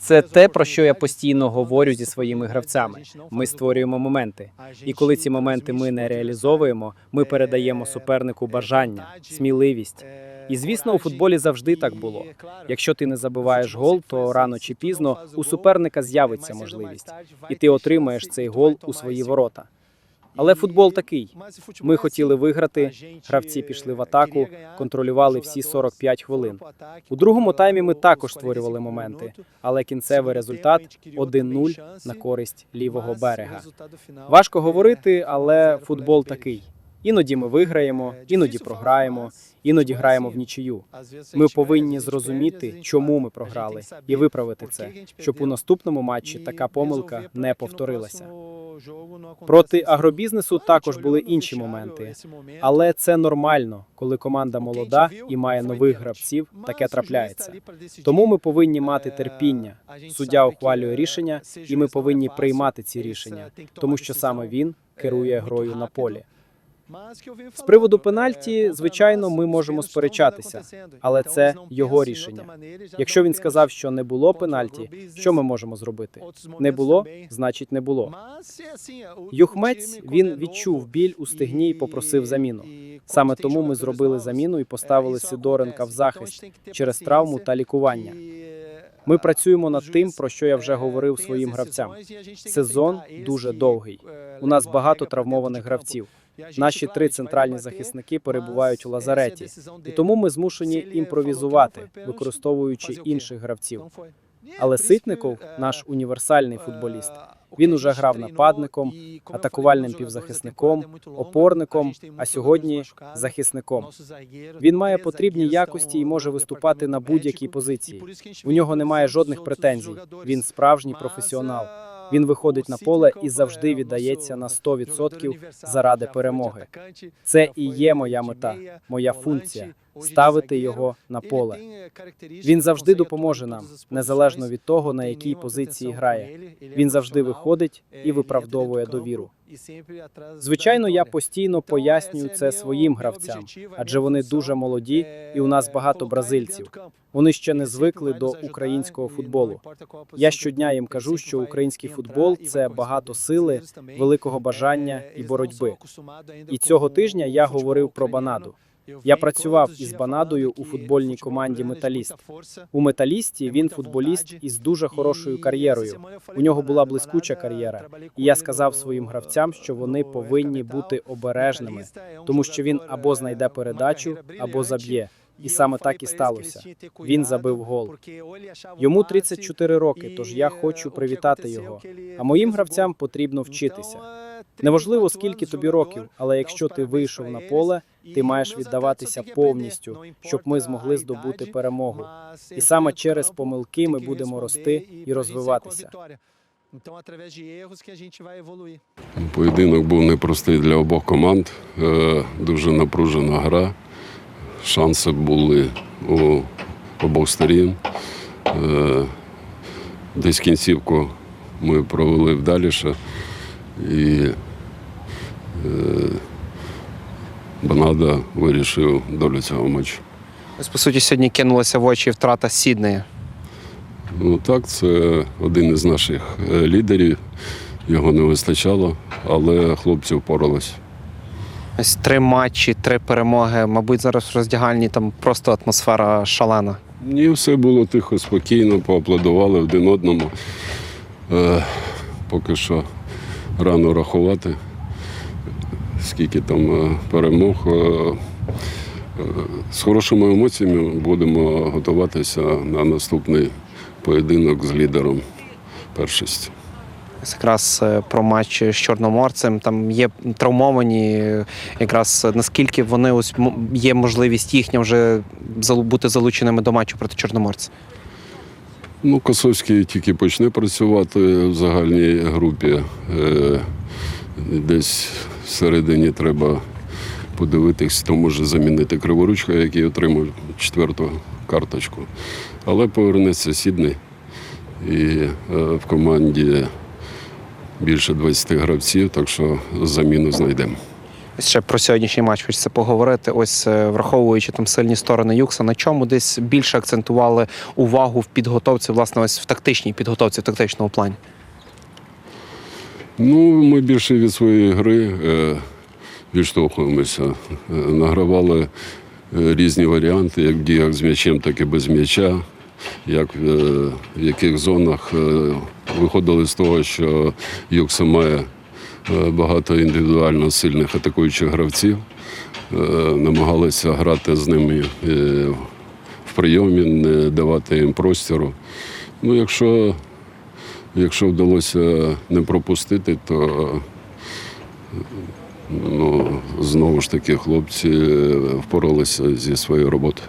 Це те, про що я постійно говорю зі своїми гравцями. Ми створюємо моменти, і коли ці моменти ми не реалізовуємо, ми передаємо супернику бажання, сміливість. І звісно, у футболі завжди так було. Якщо ти не забиваєш гол, то рано чи пізно у суперника з'явиться можливість, і ти отримаєш цей гол у свої ворота. Але футбол такий. Ми хотіли виграти. Гравці пішли в атаку, контролювали всі 45 хвилин. У другому таймі ми також створювали моменти, але кінцевий результат 1-0 на користь лівого берега. Важко говорити, але футбол такий. Іноді ми виграємо, іноді програємо, іноді граємо в нічию. Ми повинні зрозуміти, чому ми програли, і виправити це, щоб у наступному матчі така помилка не повторилася. Проти агробізнесу також були інші моменти, але це нормально, коли команда молода і має нових гравців. Таке трапляється. Тому ми повинні мати терпіння. Суддя ухвалює рішення, і ми повинні приймати ці рішення, тому що саме він керує грою на полі. З приводу пенальті, звичайно, ми можемо сперечатися, але це його рішення. Якщо він сказав, що не було пенальті, що ми можемо зробити? Не було, значить не було. Юхмець він відчув біль у стегні і попросив заміну. Саме тому ми зробили заміну і поставили Сидоренка в захист через травму та лікування. Ми працюємо над тим, про що я вже говорив своїм гравцям. Сезон дуже довгий. У нас багато травмованих гравців. Наші три центральні захисники перебувають у лазареті, і тому ми змушені імпровізувати, використовуючи інших гравців. Але Ситников наш універсальний футболіст. Він уже грав нападником, атакувальним півзахисником, опорником, а сьогодні захисником. Він має потрібні якості і може виступати на будь-якій позиції. У нього немає жодних претензій. Він справжній професіонал. Він виходить на поле і завжди віддається на 100% заради перемоги. Це і є моя мета, моя функція ставити його на поле. Він завжди допоможе нам, незалежно від того, на якій позиції грає. Він завжди виходить і виправдовує довіру. Звичайно, я постійно пояснюю це своїм гравцям, адже вони дуже молоді, і у нас багато бразильців. Вони ще не звикли до українського футболу. Я щодня їм кажу, що український футбол це багато сили, великого бажання і боротьби. І цього тижня я говорив про Банаду. Я працював із Банадою у футбольній команді Металіст. У металісті він футболіст із дуже хорошою кар'єрою. У нього була блискуча кар'єра. І я сказав своїм гравцям, що вони повинні бути обережними, тому що він або знайде передачу, або заб'є. І саме так і сталося. Він забив гол. Йому 34 роки, тож я хочу привітати його. А моїм гравцям потрібно вчитися. Неважливо, скільки тобі років, але якщо ти вийшов на поле, ти маєш віддаватися повністю, щоб ми змогли здобути перемогу. І саме через помилки ми будемо рости і розвиватися. Поєдинок був непростий для обох команд. Е, Дуже напружена гра. Шанси були у обох сторін. Е, Десь кінцівку ми провели вдаліше. І е, Банада вирішив долю цього матчу. Ось, по суті, сьогодні кинулася в очі втрата Сіднея. Ну так, це один із наших е, лідерів. Його не вистачало, але хлопці впоралися. Ось три матчі, три перемоги. Мабуть, зараз в роздягальні там просто атмосфера шалена. Ні, все було тихо, спокійно, поаплодували один одному. Е, поки що рано рахувати, скільки там е, перемог. Е, е, з хорошими емоціями будемо готуватися на наступний поєдинок з лідером першості. Якраз е, про матч з Чорноморцем. Там є травмовані. е, Якраз наскільки вони ось є можливість їхня вже бути залученими до матчу проти Чорноморця. Ну, Косовський тільки почне працювати в загальній групі. Е, Десь всередині треба подивитись, хто може замінити Криворучка, який отримав четверту карточку. Але повернеться Сідний. І е, в команді більше 20 гравців, так що заміну знайдемо. Ще про сьогоднішній матч хочеться поговорити. Ось е, враховуючи там сильні сторони Юкса, на чому десь більше акцентували увагу в підготовці, власне, ось в тактичній підготовці, в тактичному плані. Ну, ми більше від своєї гри е, відштовхуємося. Е, Награвали е, різні варіанти, як в діях з м'ячем, так і без м'яча. Як, е, в яких зонах е, виходили з того, що Юкса має е, багато індивідуально сильних атакуючих гравців. Намагалися грати з ними в прийомі, не давати їм простору. Ну, якщо Якщо вдалося не пропустити, то ну, знову ж таки хлопці впоралися зі своєю роботою.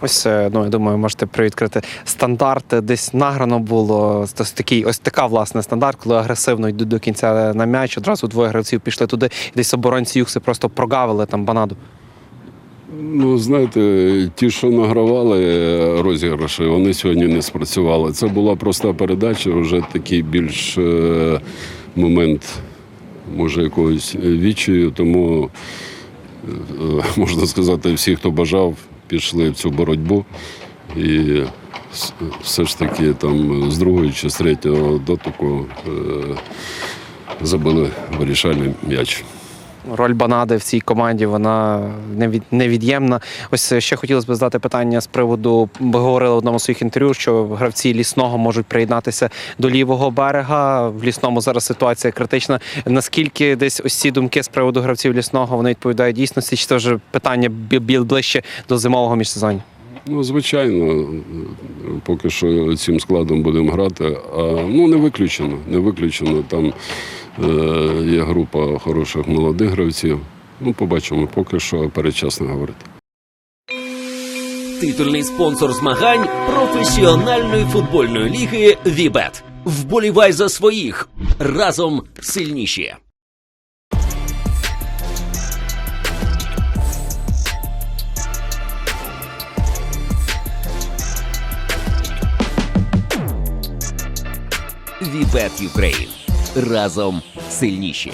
Ось е, ну я думаю, можете привідкрити стандарт. Десь награно було ось такий, ось така власне стандарт, коли агресивно йдуть до кінця на м'яч. Одразу двоє гравців пішли туди, і десь оборонці Юкси просто прогавили там банаду. Ну, знаєте, ті, що награвали розіграші, вони сьогодні не спрацювали. Це була проста передача, вже такий більш е, момент, може, якогось відчаю, тому е, можна сказати, всі, хто бажав, пішли в цю боротьбу. І все ж таки там з другої чи з третього дотику е, забили вирішальний м'яч. Роль Банади в цій команді вона невід- невід'ємна. Ось ще хотілося б задати питання з приводу. Ви говорили в одному з своїх інтерв'ю, що гравці лісного можуть приєднатися до лівого берега. В лісному зараз ситуація критична. Наскільки десь ось ці думки з приводу гравців лісного вони відповідають дійсності? Чи це вже питання ближче до зимового міжсезоння? Ну, звичайно, поки що цим складом будемо грати. А, ну, не виключено. Не виключено. Там е, є група хороших молодих гравців. Ну, побачимо, поки що передчасно говорити. Титульний спонсор змагань професіональної футбольної ліги Вібет. Вболівай за своїх разом сильніші. Вібет Юкрейн разом сильніші.